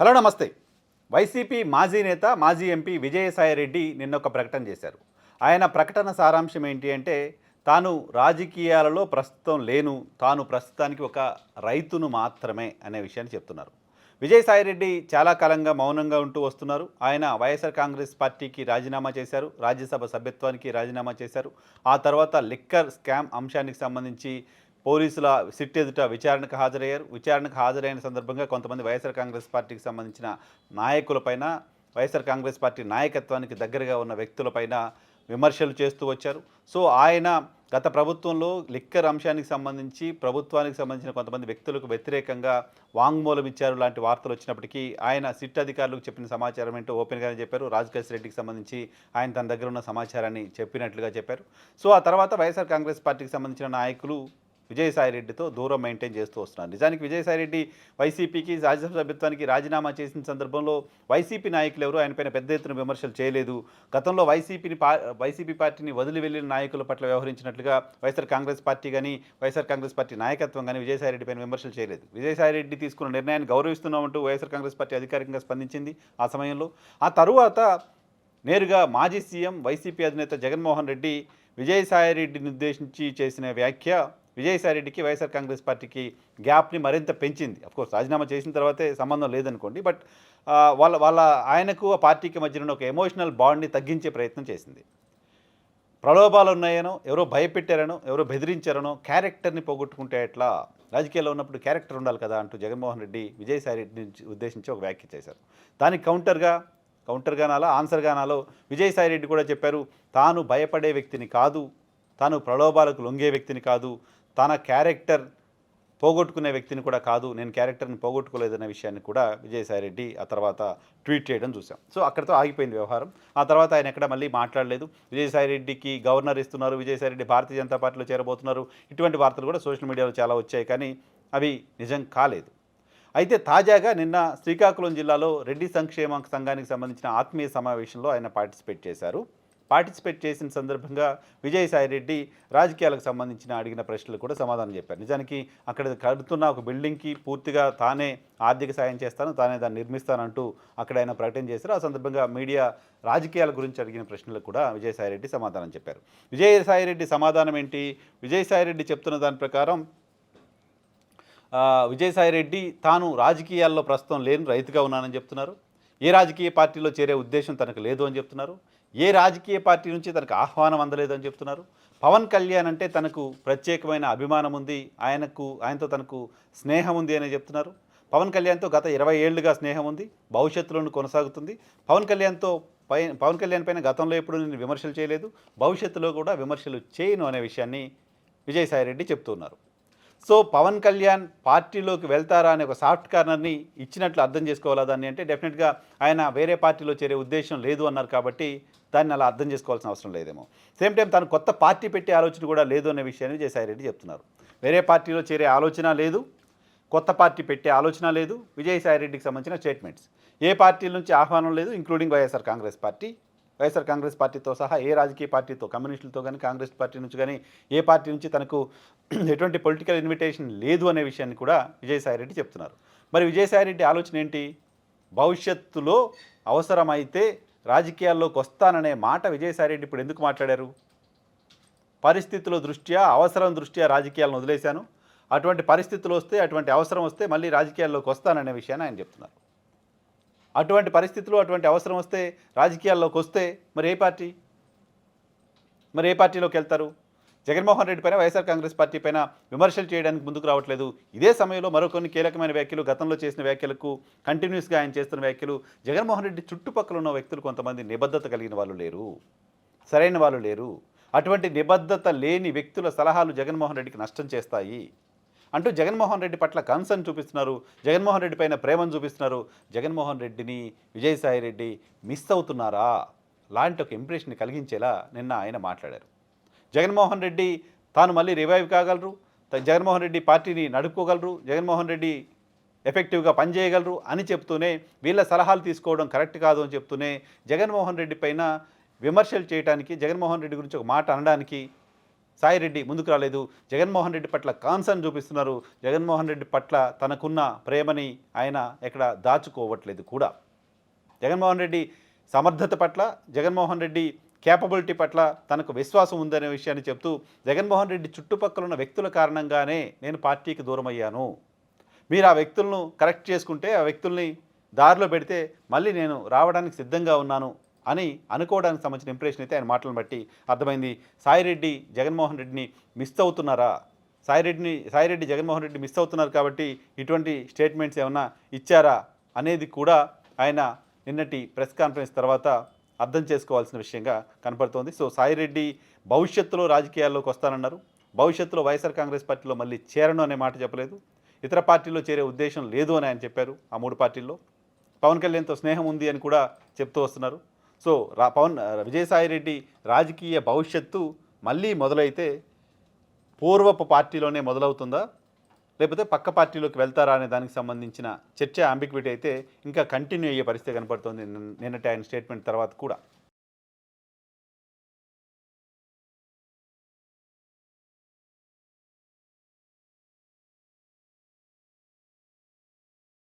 Hello నమస్తే. YCP మాజీ నేత మాజీ ఎంపీ విజయసాయిరెడ్డి నిన్న ఒక ప్రకటన చేశారు. ఆయన ప్రకటన సారాంశం ఏంటి అంటే తాను రాజకీయాలలో ప్రస్తుతం లేను తాను ప్రస్తుతానికి ఒక రైతును మాత్రమే అనే విషయాన్ని చెప్తున్నారు. విజయసాయిరెడ్డి చాలా కాలంగా మౌనంగా ఉంటూ వస్తున్నారు. ఆయన వైఎస్ఆర్ కాంగ్రెస్ పార్టీకి రాజీనామా చేశారు రాజ్యసభ సభ్యత్వానికి రాజీనామా చేశారు. ఆ తర్వాత లిక్కర్ స్కామ్ అంశానికి సంబంధించి పోలీసుల సిట్ ఎదుట విచారణకు హాజరయ్యారు. విచారణకు హాజరైన సందర్భంగా కొంతమంది వైఎస్ఆర్ కాంగ్రెస్ పార్టీకి సంబంధించిన నాయకులపైన వైఎస్ఆర్ కాంగ్రెస్ పార్టీ నాయకత్వానికి దగ్గరగా ఉన్న వ్యక్తులపైన విమర్శలు చేస్తూ వచ్చారు. సో ఆయన గత ప్రభుత్వంలో లిక్కర్ అంశానికి సంబంధించి ప్రభుత్వానికి సంబంధించిన కొంతమంది వ్యక్తులకు వ్యతిరేకంగా వాంగ్మూలం ఇచ్చారు లాంటి వార్తలు వచ్చినప్పటికీ ఆయన సిట్ అధికారులకు చెప్పిన సమాచారం ఏంటో ఓపెన్గానే చెప్పారు. రాజకేశ్ రెడ్డికి సంబంధించి ఆయన తన దగ్గర ఉన్న సమాచారాన్ని చెప్పినట్లుగా చెప్పారు. సో ఆ తర్వాత వైఎస్ఆర్ కాంగ్రెస్ పార్టీకి సంబంధించిన నాయకులు విజయసాయిరెడ్డితో దూరం మెయింటైన్ చేస్తూ వస్తున్నారు. నిజానికి విజయసాయిరెడ్డి వైసీపీకి రాజ్యసభ సభ్యత్వానికి రాజీనామా చేసిన సందర్భంలో వైసీపీ నాయకులు ఎవరు? ఆయనపైన పెద్ద ఎత్తున విమర్శలు చేయలేదు. గతంలో వైసీపీని పా వైసీపీ పార్టీని వదిలి వెళ్ళిన నాయకుల పట్ల వ్యవహరించినట్లుగా వైఎస్ఆర్ కాంగ్రెస్ పార్టీ కానీ వైఎస్ఆర్ కాంగ్రెస్ పార్టీ నాయకత్వం కానీ విజయసాయిరెడ్డి పైన విమర్శలు చేయలేదు. విజయసాయిరెడ్డి తీసుకున్న నిర్ణయాన్ని గౌరవిస్తున్నామంటూ వైఎస్ఆర్ కాంగ్రెస్ పార్టీ అధికారికంగా స్పందించింది ఆ సమయంలో. ఆ తరువాత నేరుగా మాజీ సీఎం వైసీపీ అధినేత జగన్మోహన్ రెడ్డి విజయసాయిరెడ్డిని ఉద్దేశించి చేసిన వ్యాఖ్య విజయసాయిరెడ్డికి వైఎస్ఆర్ కాంగ్రెస్ పార్టీకి గ్యాప్ని మరింత పెంచింది. అఫ్కోర్స్ రాజీనామా చేసిన తర్వాతే సంబంధం లేదనుకోండి బట్ వాళ్ళ వాళ్ళ ఆయనకు ఆ పార్టీకి మధ్యన ఒక ఎమోషనల్ బాండ్ని తగ్గించే ప్రయత్నం చేసింది. ప్రలోభాలు ఉన్నాయనో ఎవరో భయపెట్టారనో ఎవరో బెదిరించారనో క్యారెక్టర్ని పోగొట్టుకుంటే ఎట్లా? రాజకీయాల్లో ఉన్నప్పుడు క్యారెక్టర్ ఉండాలి కదా అంటూ జగన్మోహన్ రెడ్డి విజయసాయిరెడ్డిని ఉద్దేశించి ఒక వ్యాఖ్య చేశారు. దానికి కౌంటర్గా కౌంటర్గా నాలో ఆన్సర్గా నాలో విజయసాయిరెడ్డి కూడా చెప్పారు తాను భయపడే వ్యక్తిని కాదు తాను ప్రలోభాలకు లొంగే వ్యక్తిని కాదు తన క్యారెక్టర్ పోగొట్టుకునే వ్యక్తిని కూడా కాదు నేను క్యారెక్టర్ని పోగొట్టుకోలేదనే విషయాన్ని కూడా విజయసాయిరెడ్డి ఆ తర్వాత ట్వీట్ చేయడం చూసాం సో అక్కడితో ఆగిపోయింది వ్యవహారం. ఆ తర్వాత ఆయన ఎక్కడ మళ్ళీ మాట్లాడలేదు. విజయసాయిరెడ్డికి గవర్నర్ ఇస్తున్నారు విజయసాయిరెడ్డి భారతీయ జనతా పార్టీలో చేరబోతున్నారు. ఇటువంటి వార్తలు కూడా సోషల్ మీడియాలో చాలా వచ్చాయి కానీ అవి నిజం కాలేదు. అయితే తాజాగా నిన్న శ్రీకాకుళం జిల్లాలో రెడ్డి సంక్షేమ సంఘానికి సంబంధించిన ఆత్మీయ సమావేశంలో ఆయన పార్టిసిపేట్ చేశారు. పార్టిసిపేట్ చేసిన సందర్భంగా విజయసాయిరెడ్డి రాజకీయాలకు సంబంధించిన అడిగిన ప్రశ్నలు కూడా సమాధానం చెప్పారు. నిజానికి అక్కడ కడుతున్న ఒక బిల్డింగ్కి పూర్తిగా తానే ఆర్థిక సాయం చేస్తాను తానే దాన్ని నిర్మిస్తానంటూ అక్కడ ఆయన ప్రకటన చేశారు. ఆ సందర్భంగా మీడియా రాజకీయాల గురించి అడిగిన ప్రశ్నలకు కూడా విజయసాయిరెడ్డి సమాధానం చెప్పారు. విజయసాయిరెడ్డి సమాధానం ఏంటి? విజయసాయిరెడ్డి చెప్తున్న దాని ప్రకారం విజయసాయిరెడ్డి తాను రాజకీయాల్లో ప్రస్తుతం లేని రైతుగా ఉన్నానని చెప్తున్నారు. ఏ రాజకీయ పార్టీలో చేరే ఉద్దేశం తనకు లేదు అని చెప్తున్నారు. ఏ రాజకీయ పార్టీ నుంచి తనకు ఆహ్వానం అందలేదని చెప్తున్నారు? పవన్ కళ్యాణ్ అంటే తనకు ప్రత్యేకమైన అభిమానం ఉంది ఆయనకు ఆయనతో తనకు స్నేహం ఉంది అని చెప్తున్నారు. పవన్ కళ్యాణ్తో గత ఇరవై ఏళ్ళుగా స్నేహం ఉంది భవిష్యత్తులోనూ కొనసాగుతుంది. పవన్ కళ్యాణ్తో పై పవన్ కళ్యాణ్ పైన గతంలో ఎప్పుడు నేను విమర్శలు చేయలేదు భవిష్యత్తులో కూడా విమర్శలు చేయను అనే విషయాన్ని విజయసాయిరెడ్డి చెప్తున్నారు. సో పవన్ కళ్యాణ్ పార్టీలోకి వెళ్తారా అనే ఒక సాఫ్ట్ కార్నర్ని ఇచ్చినట్లు అర్థం చేసుకోవాలా దాన్ని అంటే డెఫినెట్గా ఆయన వేరే పార్టీలో చేరే ఉద్దేశం లేదు అన్నారు కాబట్టి దాన్ని అలా అర్థం చేసుకోవాల్సిన అవసరం లేదేమో. సేమ్ టైం తను కొత్త పార్టీ పెట్టే ఆలోచన కూడా లేదు అనే విషయాన్ని విజయసాయిరెడ్డి చెప్తున్నారు. వేరే పార్టీలో చేరే ఆలోచన లేదు కొత్త పార్టీ పెట్టే ఆలోచన లేదు విజయసాయిరెడ్డికి సంబంధించిన స్టేట్మెంట్స్. ఏ పార్టీల నుంచి ఆహ్వానం లేదు including YSR Congress party. YSR Congress పార్టీతో సహా ఏ రాజకీయ పార్టీతో కమ్యూనిస్టులతో కానీ కాంగ్రెస్ పార్టీ నుంచి కానీ ఏ పార్టీ నుంచి తనకు ఎటువంటి పొలిటికల్ ఇన్విటేషన్ లేదు అనే విషయాన్ని కూడా విజయసాయిరెడ్డి చెప్తున్నారు. మరి విజయసాయిరెడ్డి ఆలోచన ఏంటి? భవిష్యత్తులో అవసరమైతే రాజకీయాల్లోకి వస్తాననే మాట విజయసాయిరెడ్డి ఇప్పుడు ఎందుకు మాట్లాడారు? పరిస్థితుల దృష్ట్యా అవసరం దృష్ట్యా రాజకీయాలను వదిలేశాను. అటువంటి పరిస్థితులు వస్తే అటువంటి అవసరం వస్తే మళ్ళీ రాజకీయాల్లోకి వస్తాననే విషయాన్ని ఆయన చెప్తున్నారు. అటువంటి పరిస్థితులు అటువంటి అవసరం వస్తే రాజకీయాల్లోకి వస్తే మరి ఏ పార్టీ? మరి ఏ పార్టీలోకి వెళ్తారు? జగన్మోహన్ రెడ్డి పైన వైఎస్ఆర్ కాంగ్రెస్ పార్టీ పైన విమర్శలు చేయడానికి ముందుకు రావట్లేదు. ఇదే సమయంలో మరికొన్ని కీలకమైన వ్యాఖ్యలు గతంలో చేసిన వ్యాఖ్యలకు కంటిన్యూస్గా ఆయన చేస్తున్న వ్యాఖ్యలు జగన్మోహన్ రెడ్డి చుట్టుపక్కల ఉన్న వ్యక్తులు కొంతమంది నిబద్ధత కలిగిన వాళ్ళు లేరు. సరైన వాళ్ళు లేరు. అటువంటి నిబద్ధత లేని వ్యక్తుల సలహాలు జగన్మోహన్ రెడ్డికి నష్టం చేస్తాయి. అంటూ జగన్మోహన్ రెడ్డి పట్ల కన్సర్న్ చూపిస్తున్నారు. జగన్మోహన్ రెడ్డి పైన ప్రేమను చూపిస్తున్నారు. జగన్మోహన్ రెడ్డిని విజయసాయి రెడ్డి మిస్ అవుతున్నారా? లాంటి ఒక ఇంప్రెషన్ కలిగించేలా నిన్న ఆయన మాట్లాడారు. జగన్మోహన్ రెడ్డి తాను మళ్ళీ రివైవ్ కాగలరు? జగన్మోహన్ రెడ్డి పార్టీని నడుపుకోగలరు? జగన్మోహన్ రెడ్డి ఎఫెక్టివ్గా పనిచేయగలరు? అని చెప్తూనే వీళ్ళ సలహాలు తీసుకోవడం కరెక్ట్ కాదు అని చెప్తూనే జగన్మోహన్ రెడ్డి పైన విమర్శలు చేయడానికి జగన్మోహన్ రెడ్డి గురించి ఒక మాట అనడానికి సాయిరెడ్డి ముందుకు రాలేదు. జగన్మోహన్ రెడ్డి పట్ల కాన్సర్న్ చూపిస్తున్నారు. జగన్మోహన్ రెడ్డి పట్ల తనకున్న ప్రేమని ఆయన ఎక్కడ దాచుకోవట్లేదు కూడా. జగన్మోహన్ రెడ్డి సమర్థత పట్ల జగన్మోహన్ రెడ్డి క్యాపబిలిటీ పట్ల తనకు విశ్వాసం ఉందనే విషయాన్ని చెప్తూ జగన్మోహన్ రెడ్డి చుట్టుపక్కల ఉన్న వ్యక్తుల కారణంగానే నేను పార్టీకి దూరం అయ్యాను మీరు ఆ వ్యక్తులను కరెక్ట్ చేసుకుంటే ఆ వ్యక్తుల్ని దారిలో పెడితే మళ్ళీ నేను రావడానికి సిద్ధంగా ఉన్నాను. అని అనుకోవడానికి సంబంధించిన ఇంప్రెషన్ అయితే ఆయన మాటలను బట్టి అర్థమైంది. సాయిరెడ్డి జగన్మోహన్ రెడ్డిని మిస్ అవుతున్నారా? సాయిరెడ్డిని సాయిరెడ్డి జగన్మోహన్ రెడ్డి మిస్ అవుతున్నారు కాబట్టి ఇటువంటి స్టేట్మెంట్స్ ఏమైనా ఇచ్చారా? అనేది కూడా ఆయన నిన్నటి ప్రెస్ కాన్ఫరెన్స్ తర్వాత అర్థం చేసుకోవాల్సిన విషయంగా కనపడుతోంది. సో సాయిరెడ్డి భవిష్యత్తులో రాజకీయాల్లోకి వస్తానన్నారు. భవిష్యత్తులో వైఎస్ఆర్ కాంగ్రెస్ పార్టీలో మళ్ళీ చేరను అనే మాట చెప్పలేదు. ఇతర పార్టీలో చేరే ఉద్దేశం లేదు అని ఆయన చెప్పారు ఆ మూడు పార్టీల్లో. పవన్ కళ్యాణ్తో స్నేహం ఉంది అని కూడా చెప్తూ వస్తున్నారు. సో రా పవన్ విజయసాయిరెడ్డి రాజకీయ భవిష్యత్తు మళ్ళీ మొదలైతే పూర్వపు పార్టీలోనే మొదలవుతుందా? లేకపోతే పక్క పార్టీలోకి వెళ్తారా అనే దానికి సంబంధించిన చర్చ అంబిక్విటీ అయితే ఇంకా కంటిన్యూ అయ్యే పరిస్థితి కనపడుతుంది నిన్న- నిన్నటి ఆయన స్టేట్మెంట్ తర్వాత కూడా.